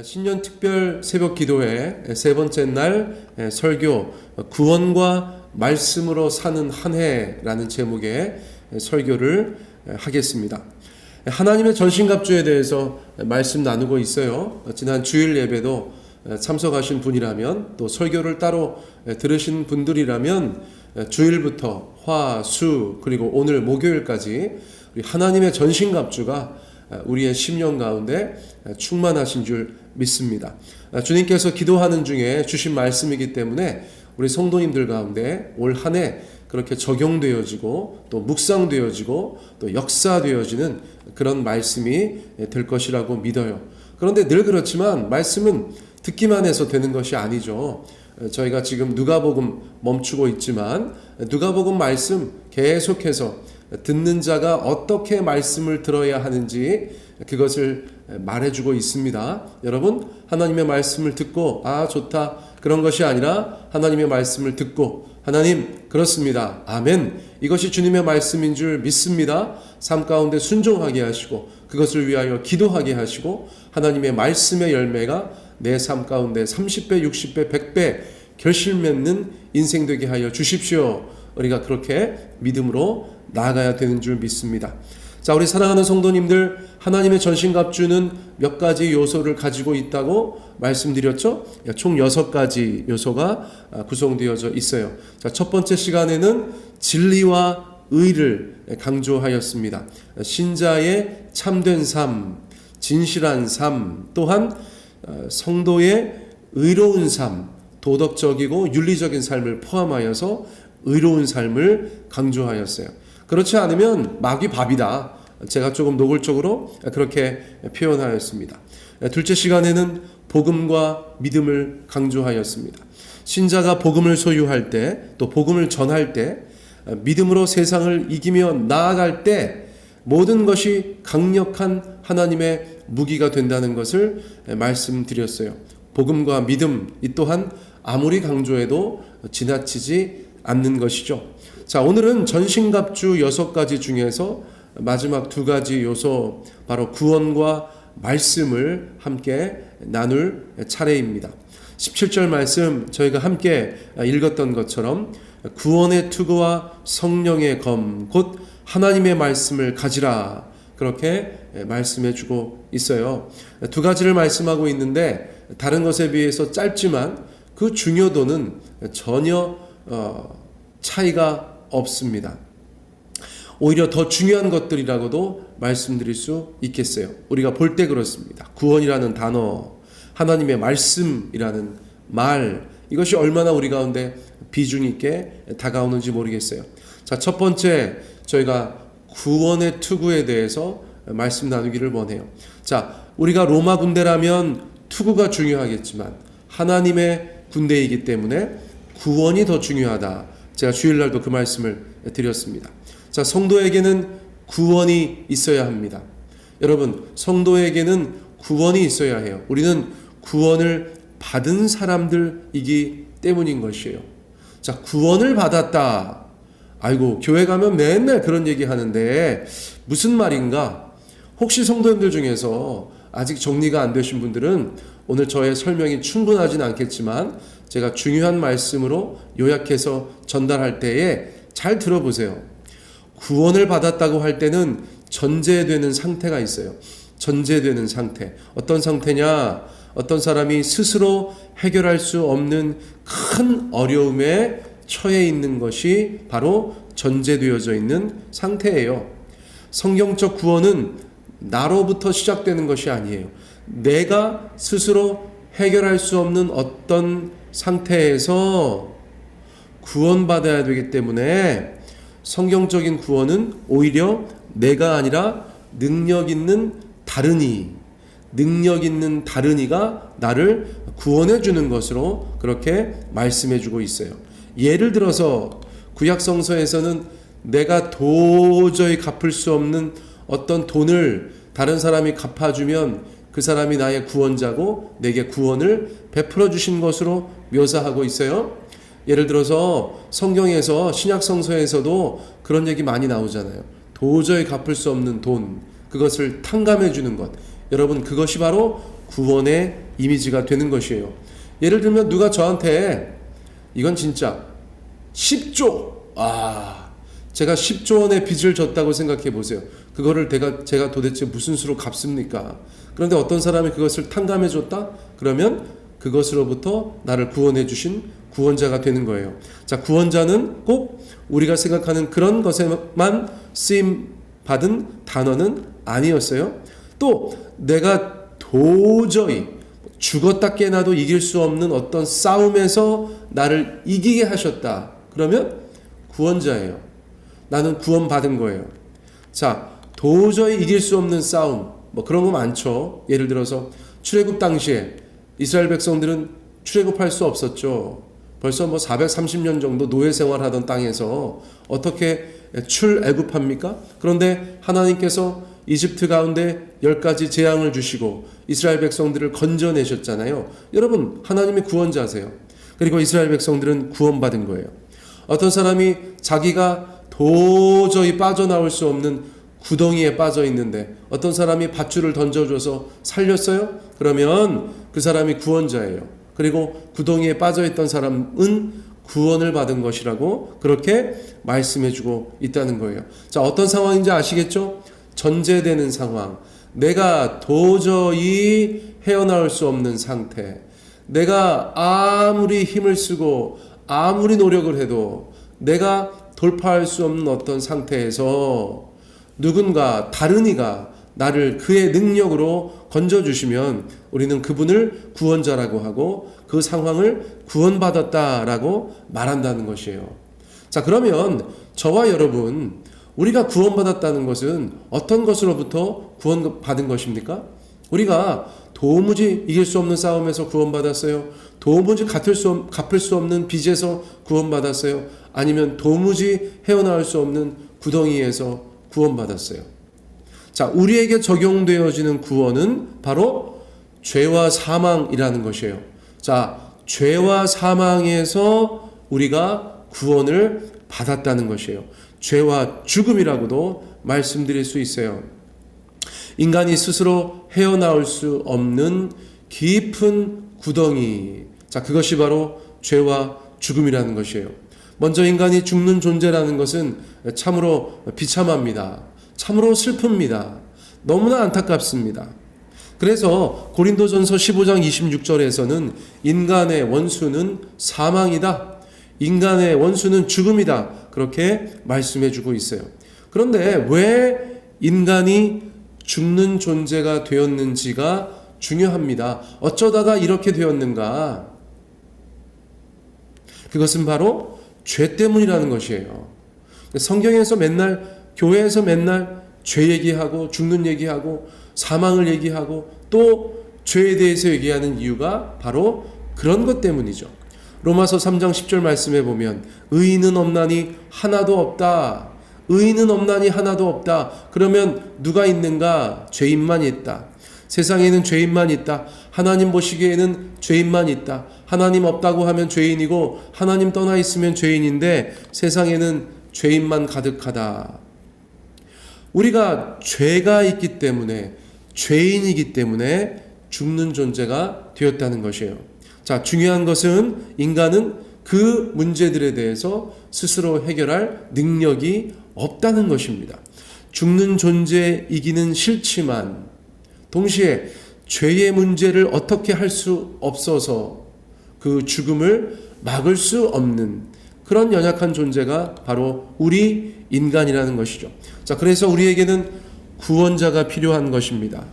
신년 특별 새벽 기도회 세 번째 날 설교 구원과 말씀으로 사는 한 해라는 제목의 설교를 하겠습니다. 하나님의 전신갑주에 대해서 말씀 나누고 있어요. 지난 주일 예배도 참석하신 분이라면 또 설교를 따로 들으신 분들이라면 주일부터 화, 수 그리고 오늘 목요일까지 하나님의 전신갑주가 우리의 심령 가운데 충만하신 줄 믿습니다. 주님께서 기도하는 중에 주신 말씀이기 때문에 우리 성도님들 가운데 올 한 해 그렇게 적용되어지고 또 묵상되어지고 또 역사되어지는 그런 말씀이 될 것이라고 믿어요. 그런데 늘 그렇지만 말씀은 듣기만 해서 되는 것이 아니죠. 저희가 지금 누가복음 멈추고 있지만 누가복음 말씀 계속해서 듣는 자가 어떻게 말씀을 들어야 하는지 그것을 말해주고 있습니다. 여러분, 하나님의 말씀을 듣고, 아, 좋다. 그런 것이 아니라 하나님의 말씀을 듣고, 하나님, 그렇습니다. 아멘. 이것이 주님의 말씀인 줄 믿습니다. 삶 가운데 순종하게 하시고, 그것을 위하여 기도하게 하시고, 하나님의 말씀의 열매가 내 삶 가운데 30배, 60배, 100배 결실 맺는 인생 되게 하여 주십시오. 우리가 그렇게 믿음으로 나아가야 되는 줄 믿습니다. 자, 우리 사랑하는 성도님들, 하나님의 전신갑주는 몇 가지 요소를 가지고 있다고 말씀드렸죠? 총 여섯 가지 요소가 구성되어져 있어요. 자, 첫 번째 시간에는 진리와 의를 강조하였습니다. 신자의 참된 삶, 진실한 삶, 또한 성도의 의로운 삶, 도덕적이고 윤리적인 삶을 포함하여서 의로운 삶을 강조하였어요. 그렇지 않으면 마귀 밥이다. 제가 조금 노골적으로 그렇게 표현하였습니다. 둘째 시간에는 복음과 믿음을 강조하였습니다. 신자가 복음을 소유할 때, 또 복음을 전할 때, 믿음으로 세상을 이기며 나아갈 때 모든 것이 강력한 하나님의 무기가 된다는 것을 말씀드렸어요. 복음과 믿음 이 또한 아무리 강조해도 지나치지 않는 것이죠. 자, 오늘은 전신갑주 여섯 가지 중에서 마지막 두 가지 요소, 바로 구원과 말씀을 함께 나눌 차례입니다. 17절 말씀 저희가 함께 읽었던 것처럼 구원의 투구와 성령의 검, 곧 하나님의 말씀을 가지라. 그렇게 말씀해 주고 있어요. 두 가지를 말씀하고 있는데 다른 것에 비해서 짧지만 그 중요도는 전혀 차이가 없습니다. 오히려 더 중요한 것들이라고도 말씀드릴 수 있겠어요. 우리가 볼 때 그렇습니다. 구원이라는 단어, 하나님의 말씀이라는 말, 이것이 얼마나 우리 가운데 비중 있게 다가오는지 모르겠어요. 자, 첫 번째, 저희가 구원의 투구에 대해서 말씀 나누기를 원해요. 자, 우리가 로마 군대라면 투구가 중요하겠지만, 하나님의 군대이기 때문에 구원이 더 중요하다. 제가 주일날도 그 말씀을 드렸습니다. 자, 성도에게는 구원이 있어야 합니다. 여러분, 성도에게는 구원이 있어야 해요. 우리는 구원을 받은 사람들이기 때문인 것이에요. 자, 구원을 받았다. 아이고, 교회 가면 맨날 그런 얘기 하는데, 무슨 말인가? 혹시 성도님들 중에서 아직 정리가 안 되신 분들은 오늘 저의 설명이 충분하진 않겠지만, 제가 중요한 말씀으로 요약해서 전달할 때에 잘 들어보세요. 구원을 받았다고 할 때는 전제되는 상태가 있어요. 전제되는 상태. 어떤 상태냐? 어떤 사람이 스스로 해결할 수 없는 큰 어려움에 처해 있는 것이 바로 전제되어져 있는 상태예요. 성경적 구원은 나로부터 시작되는 것이 아니에요. 내가 스스로 해결할 수 없는 어떤 상태에서 구원받아야 되기 때문에 성경적인 구원은 오히려 내가 아니라 능력 있는 다른 이, 능력 있는 다른 이가 나를 구원해 주는 것으로 그렇게 말씀해 주고 있어요. 예를 들어서 구약성서에서는 내가 도저히 갚을 수 없는 어떤 돈을 다른 사람이 갚아주면 그 사람이 나의 구원자고 내게 구원을 베풀어 주신 것으로 묘사하고 있어요. 예를 들어서 성경에서 신약 성서에서도 그런 얘기 많이 나오잖아요. 도저히 갚을 수 없는 돈, 그것을 탕감해 주는 것. 여러분 그것이 바로 구원의 이미지가 되는 것이에요. 예를 들면 누가 저한테 이건 진짜 10조 아 제가 10조 원의 빚을 졌다고 생각해 보세요. 그거를 제가 제가 도대체 무슨 수로 갚습니까? 그런데 어떤 사람이 그것을 탕감해 줬다? 그러면 그것으로부터 나를 구원해 주신 구원자가 되는 거예요. 자, 구원자는 꼭 우리가 생각하는 그런 것에만 쓰임 받은 단어는 아니었어요. 또 내가 도저히 죽었다 깨나도 이길 수 없는 어떤 싸움에서 나를 이기게 하셨다. 그러면 구원자예요. 나는 구원받은 거예요. 자, 도저히 이길 수 없는 싸움. 뭐 그런 거 많죠. 예를 들어서 출애굽 당시에 이스라엘 백성들은 출애굽할 수 없었죠. 벌써 뭐 430년 정도 노예 생활하던 땅에서 어떻게 출애굽합니까? 그런데 하나님께서 이집트 가운데 열 가지 재앙을 주시고 이스라엘 백성들을 건져내셨잖아요. 여러분, 하나님이 구원자세요. 그리고 이스라엘 백성들은 구원받은 거예요. 어떤 사람이 자기가 도저히 빠져나올 수 없는 구덩이에 빠져 있는데 어떤 사람이 밧줄을 던져줘서 살렸어요? 그러면 그 사람이 구원자예요. 그리고 구덩이에 빠져 있던 사람은 구원을 받은 것이라고 그렇게 말씀해 주고 있다는 거예요. 자, 어떤 상황인지 아시겠죠? 전제되는 상황. 내가 도저히 헤어나올 수 없는 상태. 내가 아무리 힘을 쓰고 아무리 노력을 해도 내가 돌파할 수 없는 어떤 상태에서 누군가 다른 이가 나를 그의 능력으로 건져주시면 우리는 그분을 구원자라고 하고 그 상황을 구원받았다라고 말한다는 것이에요. 자, 그러면 저와 여러분, 우리가 구원받았다는 것은 어떤 것으로부터 구원받은 것입니까? 우리가 도무지 이길 수 없는 싸움에서 구원받았어요. 도무지 갚을 수, 없- 갚을 수 없는 빚에서 구원받았어요. 아니면 도무지 헤어나올 수 없는 구덩이에서 구원받았어요. 자, 우리에게 적용되어지는 구원은 바로 죄와 사망이라는 것이에요. 자, 죄와 사망에서 우리가 구원을 받았다는 것이에요. 죄와 죽음이라고도 말씀드릴 수 있어요. 인간이 스스로 헤어나올 수 없는 깊은 구덩이. 자, 그것이 바로 죄와 죽음이라는 것이에요. 먼저 인간이 죽는 존재라는 것은 참으로 비참합니다. 참으로 슬픕니다. 너무나 안타깝습니다. 그래서 고린도전서 15장 26절에서는 인간의 원수는 사망이다. 인간의 원수는 죽음이다. 그렇게 말씀해 주고 있어요. 그런데 왜 인간이 죽는 존재가 되었는지가 중요합니다. 어쩌다가 이렇게 되었는가? 그것은 바로 죄 때문이라는 것이에요. 성경에서 맨날 교회에서 맨날 죄 얘기하고 죽는 얘기하고 사망을 얘기하고 또 죄에 대해서 얘기하는 이유가 바로 그런 것 때문이죠. 로마서 3장 10절 말씀에 보면 의인은 없나니 하나도 없다. 의인은 없나니 하나도 없다. 그러면 누가 있는가? 죄인만 있다. 세상에는 죄인만 있다. 하나님 보시기에는 죄인만 있다. 하나님 없다고 하면 죄인이고 하나님 떠나 있으면 죄인인데 세상에는 죄인만 가득하다. 우리가 죄가 있기 때문에 죄인이기 때문에 죽는 존재가 되었다는 것이에요. 자, 중요한 것은 인간은 그 문제들에 대해서 스스로 해결할 능력이 없다는 것입니다. 죽는 존재이기는 싫지만 동시에 죄의 문제를 어떻게 할 수 없어서 그 죽음을 막을 수 없는 그런 연약한 존재가 바로 우리 인간이라는 것이죠. 자, 그래서 우리에게는 구원자가 필요한 것입니다.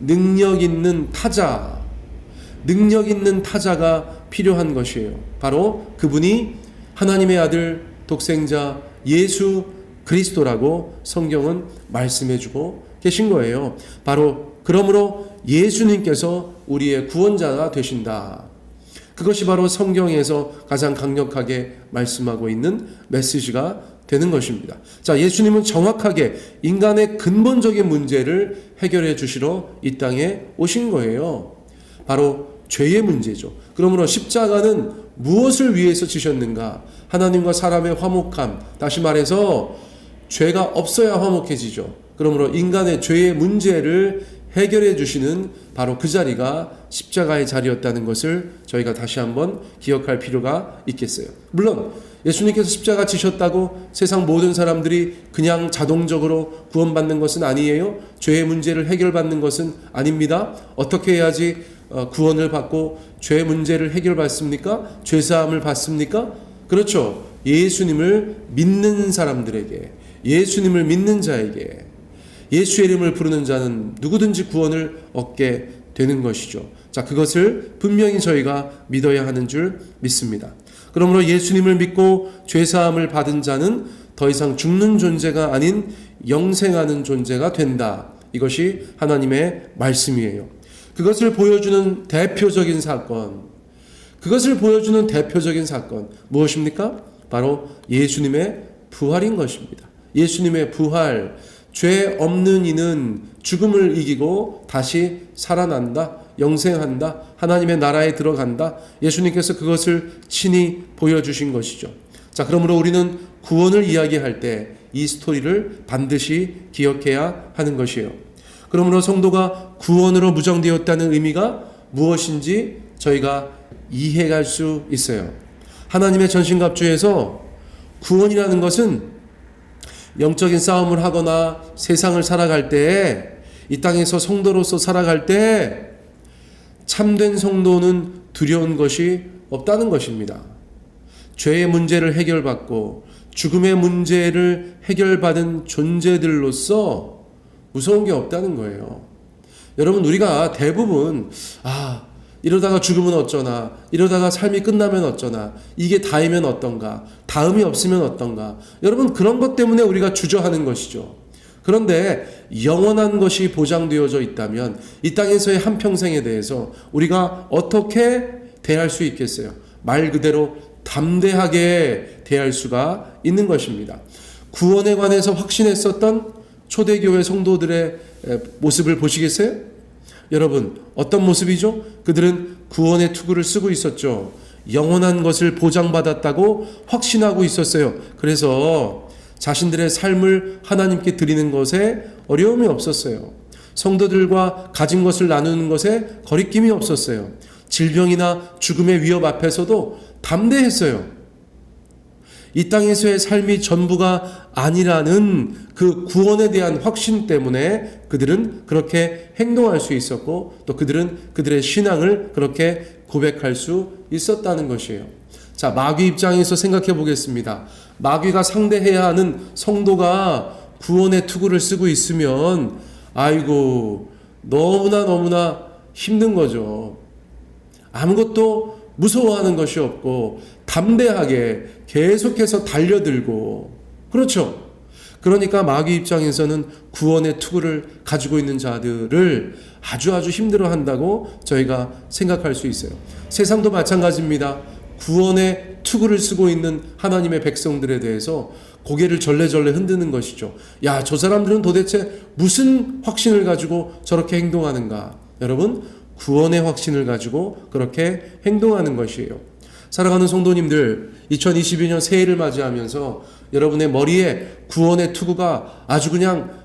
능력 있는 타자, 능력 있는 타자가 필요한 것이에요. 바로 그분이 하나님의 아들 독생자 예수 그리스도라고 성경은 말씀해 주고 계신 거예요. 바로 그러므로 예수님께서 우리의 구원자가 되신다. 그것이 바로 성경에서 가장 강력하게 말씀하고 있는 메시지가 되는 것입니다. 자, 예수님은 정확하게 인간의 근본적인 문제를 해결해 주시러 이 땅에 오신 거예요. 바로 죄의 문제죠. 그러므로 십자가는 무엇을 위해서 지셨는가? 하나님과 사람의 화목함. 다시 말해서 죄가 없어야 화목해지죠. 그러므로 인간의 죄의 문제를 해결해 주시는 바로 그 자리가 십자가의 자리였다는 것을 저희가 다시 한번 기억할 필요가 있겠어요. 물론 예수님께서 십자가 지셨다고 세상 모든 사람들이 그냥 자동적으로 구원받는 것은 아니에요. 죄의 문제를 해결받는 것은 아닙니다. 어떻게 해야지 어, 구원을 받고 죄 문제를 해결받습니까? 죄 사함을 받습니까? 그렇죠. 예수님을 믿는 사람들에게 예수님을 믿는 자에게 예수의 이름을 부르는 자는 누구든지 구원을 얻게 되는 것이죠. 자, 그것을 분명히 저희가 믿어야 하는 줄 믿습니다. 그러므로 예수님을 믿고 죄사함을 받은 자는 더 이상 죽는 존재가 아닌 영생하는 존재가 된다. 이것이 하나님의 말씀이에요. 그것을 보여주는 대표적인 사건, 그것을 보여주는 대표적인 사건, 무엇입니까? 바로 예수님의 부활인 것입니다. 예수님의 부활, 죄 없는 이는 죽음을 이기고 다시 살아난다, 영생한다, 하나님의 나라에 들어간다. 예수님께서 그것을 친히 보여주신 것이죠. 자, 그러므로 우리는 구원을 이야기할 때 이 스토리를 반드시 기억해야 하는 것이에요. 그러므로 성도가 구원으로 무정되었다는 의미가 무엇인지 저희가 이해할 수 있어요. 하나님의 전신갑주에서 구원이라는 것은 영적인 싸움을 하거나 세상을 살아갈 때, 이 땅에서 성도로서 살아갈 때, 참된 성도는 두려운 것이 없다는 것입니다. 죄의 문제를 해결받고 죽음의 문제를 해결받은 존재들로서 무서운 게 없다는 거예요. 여러분, 우리가 대부분, 아, 이러다가 죽으면 어쩌나, 이러다가 삶이 끝나면 어쩌나, 이게 다이면 어떤가, 다음이 없으면 어떤가. 여러분, 그런 것 때문에 우리가 주저하는 것이죠. 그런데 영원한 것이 보장되어져 있다면 이 땅에서의 한평생에 대해서 우리가 어떻게 대할 수 있겠어요? 말 그대로 담대하게 대할 수가 있는 것입니다. 구원에 관해서 확신했었던 초대교회 성도들의 모습을 보시겠어요? 여러분, 어떤 모습이죠? 그들은 구원의 투구를 쓰고 있었죠. 영원한 것을 보장받았다고 확신하고 있었어요. 그래서 자신들의 삶을 하나님께 드리는 것에 어려움이 없었어요. 성도들과 가진 것을 나누는 것에 거리낌이 없었어요. 질병이나 죽음의 위협 앞에서도 담대했어요. 이 땅에서의 삶이 전부가 아니라는 그 구원에 대한 확신 때문에 그들은 그렇게 행동할 수 있었고 또 그들은 그들의 신앙을 그렇게 고백할 수 있었다는 것이에요. 자, 마귀 입장에서 생각해 보겠습니다. 마귀가 상대해야 하는 성도가 구원의 투구를 쓰고 있으면 아이고 너무나 너무나 힘든 거죠. 아무것도 무서워하는 것이 없고 담대하게 계속해서 달려들고 그렇죠. 그러니까 마귀 입장에서는 구원의 투구를 가지고 있는 자들을 아주 아주 힘들어 한다고 저희가 생각할 수 있어요. 세상도 마찬가지입니다. 구원의 투구를 쓰고 있는 하나님의 백성들에 대해서 고개를 절레절레 흔드는 것이죠. 야, 저 사람들은 도대체 무슨 확신을 가지고 저렇게 행동하는가? 여러분, 구원의 확신을 가지고 그렇게 행동하는 것이에요. 사랑하는 성도님들, 2022년 새해를 맞이하면서 여러분의 머리에 구원의 투구가 아주 그냥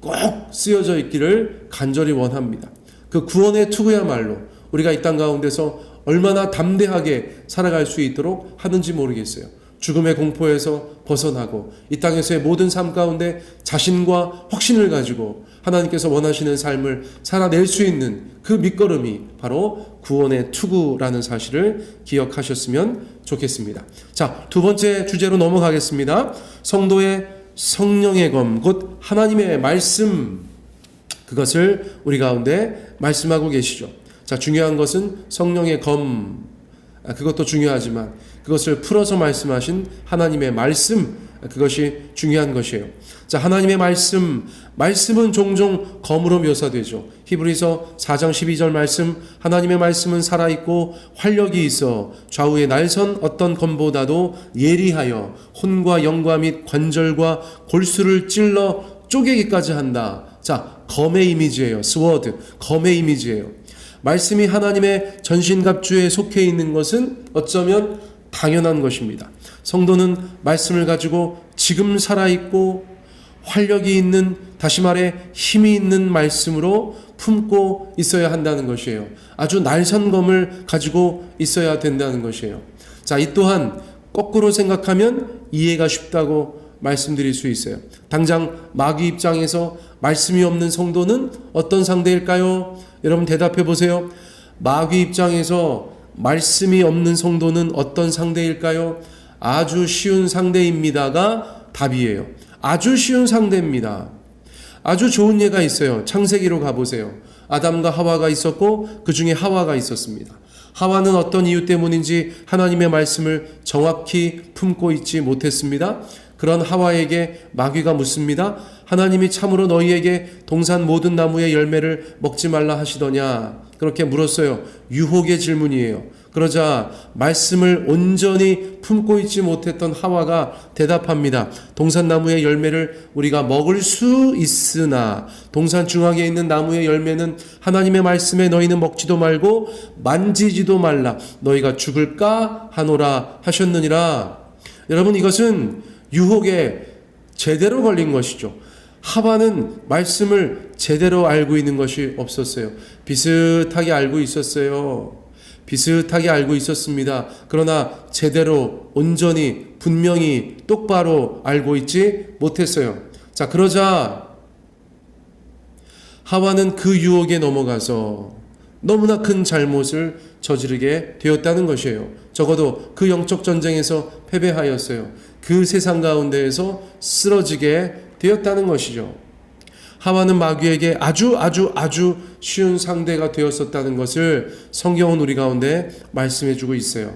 꼭 쓰여져 있기를 간절히 원합니다. 그 구원의 투구야말로 우리가 이 땅 가운데서 얼마나 담대하게 살아갈 수 있도록 하는지 모르겠어요. 죽음의 공포에서 벗어나고 이 땅에서의 모든 삶 가운데 자신과 확신을 가지고 하나님께서 원하시는 삶을 살아낼 수 있는 그 밑거름이 바로 구원의 투구라는 사실을 기억하셨으면 좋겠습니다. 자, 두 번째 주제로 넘어가겠습니다. 성도의 성령의 검, 곧 하나님의 말씀, 그것을 우리 가운데 말씀하고 계시죠. 자, 중요한 것은 성령의 검, 아, 그것도 중요하지만 그것을 풀어서 말씀하신 하나님의 말씀, 그것이 중요한 것이에요. 자, 하나님의 말씀, 말씀은 종종 검으로 묘사되죠. 히브리서 4장 12절 말씀, 하나님의 말씀은 살아있고 활력이 있어 좌우의 날선 어떤 검보다도 예리하여 혼과 영과 및 관절과 골수를 찔러 쪼개기까지 한다. 자, 검의 이미지예요. 스워드, 검의 이미지예요. 말씀이 하나님의 전신갑주에 속해 있는 것은 어쩌면 당연한 것입니다. 성도는 말씀을 가지고 지금 살아있고 활력이 있는, 다시 말해 힘이 있는 말씀으로 품고 있어야 한다는 것이에요. 아주 날선검을 가지고 있어야 된다는 것이에요. 자, 이 또한 거꾸로 생각하면 이해가 쉽다고 말씀드릴 수 있어요. 당장 마귀 입장에서 말씀이 없는 성도는 어떤 상대일까요? 여러분 대답해 보세요. 마귀 입장에서 말씀이 없는 성도는 어떤 상대일까요? 아주 쉬운 상대입니다가 답이에요. 아주 쉬운 상대입니다. 아주 좋은 예가 있어요. 창세기로 가보세요. 아담과 하와가 있었고 그 중에 하와가 있었습니다. 하와는 어떤 이유 때문인지 하나님의 말씀을 정확히 품고 있지 못했습니다. 그런 하와에게 마귀가 묻습니다. 하나님이 참으로 너희에게 동산 모든 나무의 열매를 먹지 말라 하시더냐? 그렇게 물었어요. 유혹의 질문이에요. 그러자 말씀을 온전히 품고 있지 못했던 하와가 대답합니다. 동산나무의 열매를 우리가 먹을 수 있으나 동산 중앙에 있는 나무의 열매는 하나님의 말씀에 너희는 먹지도 말고 만지지도 말라. 너희가 죽을까 하노라 하셨느니라. 여러분 이것은 유혹에 제대로 걸린 것이죠. 하바는 말씀을 제대로 알고 있는 것이 없었어요. 비슷하게 알고 있었어요. 비슷하게 알고 있었습니다. 그러나 제대로 온전히 분명히 똑바로 알고 있지 못했어요. 자, 그러자 하와는 그 유혹에 넘어가서 너무나 큰 잘못을 저지르게 되었다는 것이에요. 적어도 그 영적 전쟁에서 패배하였어요. 그 세상 가운데에서 쓰러지게 되었다는 것이죠. 하와는 마귀에게 아주 아주 아주 쉬운 상대가 되었었다는 것을 성경은 우리 가운데 말씀해 주고 있어요.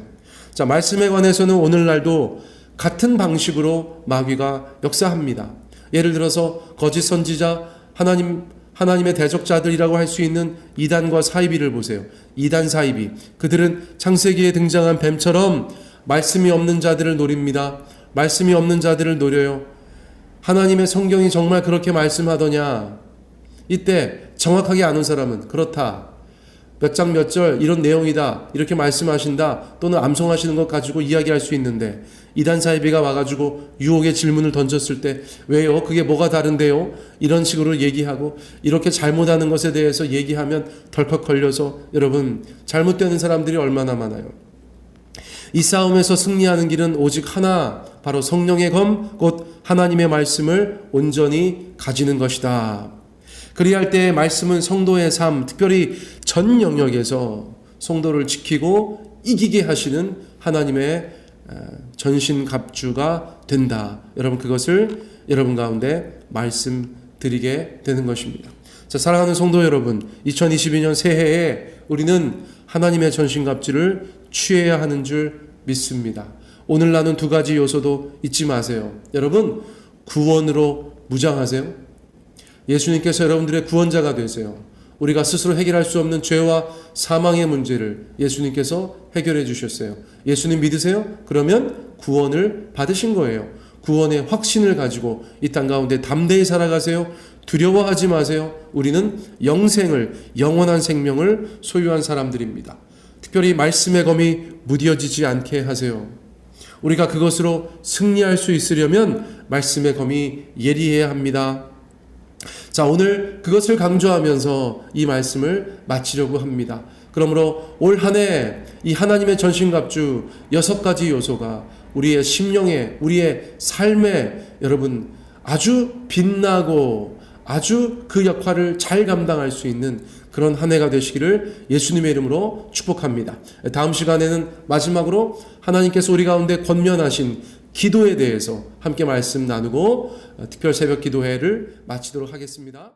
자, 말씀에 관해서는 오늘날도 같은 방식으로 마귀가 역사합니다. 예를 들어서 거짓 선지자 하나님 하나님의 대적자들이라고 할 수 있는 이단과 사이비를 보세요. 이단 사이비. 그들은 창세기에 등장한 뱀처럼 말씀이 없는 자들을 노립니다. 말씀이 없는 자들을 노려요. 하나님의 성경이 정말 그렇게 말씀하더냐? 이때 정확하게 아는 사람은 그렇다. 몇 장 몇 절 이런 내용이다. 이렇게 말씀하신다. 또는 암송하시는 것 가지고 이야기할 수 있는데 이단 사이비가 와가지고 유혹의 질문을 던졌을 때 왜요? 그게 뭐가 다른데요? 이런 식으로 얘기하고 이렇게 잘못하는 것에 대해서 얘기하면 덜컥 걸려서 여러분 잘못되는 사람들이 얼마나 많아요. 이 싸움에서 승리하는 길은 오직 하나, 바로 성령의 검, 곧 하나님의 말씀을 온전히 가지는 것이다. 그리할 때 말씀은 성도의 삶, 특별히 전 영역에서 성도를 지키고 이기게 하시는 하나님의 전신갑주가 된다. 여러분 그것을 여러분 가운데 말씀드리게 되는 것입니다. 자, 사랑하는 성도 여러분, 2022년 새해에 우리는 하나님의 전신갑주를 취해야 하는 줄 믿습니다. 오늘 나눈 두 가지 요소도 잊지 마세요. 여러분, 구원으로 무장하세요. 예수님께서 여러분들의 구원자가 되세요. 우리가 스스로 해결할 수 없는 죄와 사망의 문제를 예수님께서 해결해 주셨어요. 예수님 믿으세요? 그러면 구원을 받으신 거예요. 구원의 확신을 가지고 이 땅 가운데 담대히 살아가세요. 두려워하지 마세요. 우리는 영생을, 영원한 생명을 소유한 사람들입니다. 특별히 말씀의 검이 무뎌지지 않게 하세요. 우리가 그것으로 승리할 수 있으려면 말씀의 검이 예리해야 합니다. 자, 오늘 그것을 강조하면서 이 말씀을 마치려고 합니다. 그러므로 올 한 해 이 하나님의 전신갑주 여섯 가지 요소가 우리의 심령에, 우리의 삶에 여러분 아주 빛나고 아주 그 역할을 잘 감당할 수 있는 그런 한 해가 되시기를 예수님의 이름으로 축복합니다. 다음 시간에는 마지막으로 하나님께서 우리 가운데 권면하신 기도에 대해서 함께 말씀 나누고 특별 새벽 기도회를 마치도록 하겠습니다.